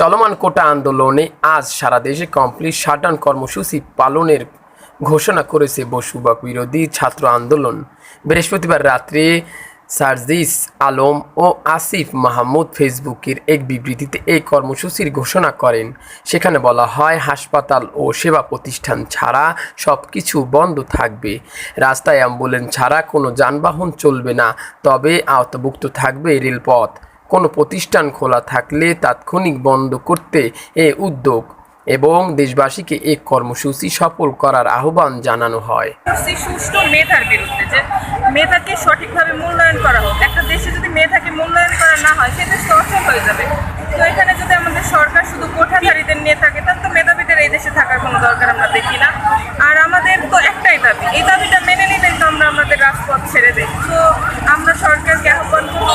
চলমান কোটা আন্দোলনে আজ সারা দেশে কমপ্লিট শাটডাউন কর্মসূচি পালনের ঘোষণা করেছে বসুবাক বিরোধী ছাত্র আন্দোলন। বৃহস্পতিবার রাত্রে সার্জিস আলম ও আসিফ মাহমুদ ফেসবুকের এক বিবৃতিতে এই কর্মসূচির ঘোষণা করেন। সেখানে বলা হয়, হাসপাতাল ও সেবা প্রতিষ্ঠান ছাড়া সব কিছু বন্ধ থাকবে। রাস্তায় অ্যাম্বুলেন্স ছাড়া কোনো যানবাহন চলবে না, তবে আওতাভুক্ত থাকবে রেলপথ। কোনো প্রতিষ্ঠান খোলা থাকলে তাৎক্ষণিক বন্ধ করতে এ উদ্যোগ এবং দেশবাসীকে এই কর্মসূচি সফল করার আহ্বান জানানো হয়। সুষ্ঠু মেধার বিরুদ্ধে যে মেধাকে সঠিকভাবে মূল্যায়ন করা হোক। একটা দেশে যদি মেধাকে মূল্যায়ন করা না হয়, সে দেশ তো অচল হয়ে যাবে। তো এখানে যদি আমাদের সরকার শুধু কোঠাধারীদের নিয়ে থাকে, তাহলে তো মেধাবীদের এই দেশে থাকার কোনো দরকার আমরা দেখি না। আর আমাদের তো একটাই দাবি, এই দাবিটা মেনে নিলেই তো আমরা আমাদের রাজপথ ছেড়ে দিই। তো আমরা সরকারকে আহ্বান করব